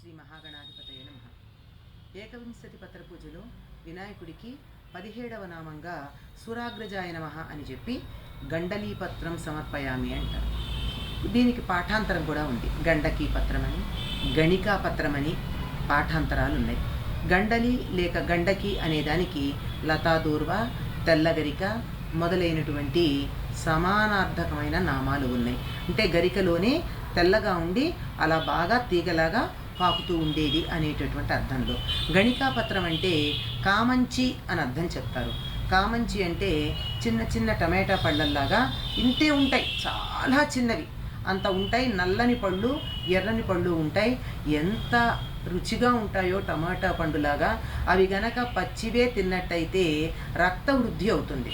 శ్రీ మహాగణాధిపతయ నమ. ఏకవింశతి పత్ర పూజలో వినాయకుడికి పదిహేడవ నామంగా సురాగ్రజాయ నమ అని చెప్పి గండలీ పత్రం సమర్పయామి అంటారు. దీనికి పాఠాంతరం కూడా ఉంది. గండకీ పత్రమని గణికా పత్రమని పాఠాంతరాలు ఉన్నాయి గండలి లేక గండకి అనే దానికి లతాదూర్వ తెల్లగరిక మొదలైనటువంటి సమానార్థకమైన నామాలు ఉన్నాయి. అంటే గరికలోనే తెల్లగా ఉండి అలా బాగా తీగలాగా పాకుతూ ఉండేది అనేటటువంటి అర్థంలో. గణికాపత్రం అంటే కామంచి అని అర్థం చెప్తారు. కామంచి అంటే చిన్న చిన్న టమాటా పళ్ళల్లాగా ఇంతే ఉంటాయి. చాలా చిన్నవి. అంత ఉంటాయి. నల్లని పళ్ళు ఎర్రని పళ్ళు ఉంటాయి. ఎంత రుచిగా ఉంటాయో టమాటా పండులాగా అవి గనక పచ్చివే తిన్నట్టయితే రక్త వృద్ధి అవుతుంది.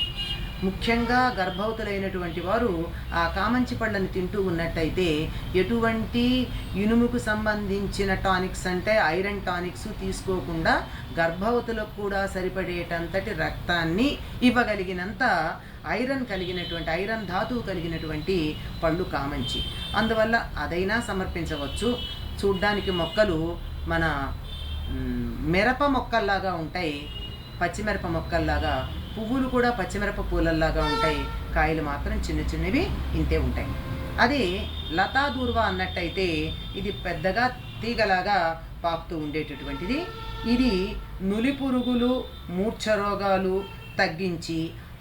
ముఖ్యంగా గర్భవతులైనటువంటి వారు ఆ కామంచి పళ్ళని తింటూ ఉన్నట్టయితే ఎటువంటి ఇనుముకు సంబంధించిన టానిక్స్ అంటే ఐరన్ టానిక్స్ తీసుకోకుండా గర్భవతులకు కూడా సరిపడేటంతటి రక్తాన్ని ఇవ్వగలిగినంత ఐరన్ కలిగినటువంటి ఐరన్ ధాతువు కలిగినటువంటి పళ్ళు కామంచి. అందువల్ల అదైనా సమర్పించవచ్చు. చూడ్డానికి మొక్కలు మన మిరప మొక్కల్లాగా ఉంటాయి. పచ్చిమిరప మొక్కల్లాగా పువ్వులు కూడా పచ్చిమిరప పూలల్లాగా ఉంటాయి. కాయలు మాత్రం చిన్న చిన్నవి ఇంతే ఉంటాయి. అదే లతా దూర్వ అన్నట్టయితే ఇది పెద్దగా తీగలాగా పాకుతూ ఉండేటటువంటిది. ఇది నులి పురుగులు మూర్ఛ రోగాలు తగ్గించి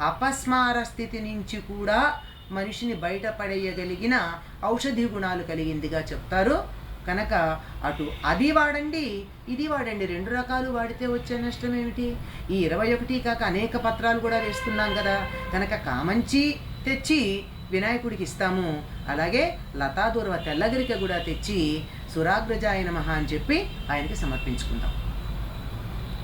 అపస్మార స్థితి నుంచి కూడా మనిషిని బయటపడేయగలిగిన ఔషధి గుణాలు కలిగిందిగా చెప్తారు. కనుక అటు అది వాడండి ఇది వాడండి. రెండు రకాలు వాడితే వచ్చే నష్టం ఏమిటి? ఈ ఇరవై ఒకటి కాక అనేక పత్రాలు కూడా వేస్తున్నాం కదా. కనుక కామంచి తెచ్చి వినాయకుడికి ఇస్తాము. అలాగే లతాదూర్వ తెల్లగిరిక కూడా తెచ్చి సురాగ్రజాయ నమః అని చెప్పి ఆయనకి సమర్పించుకుందాం.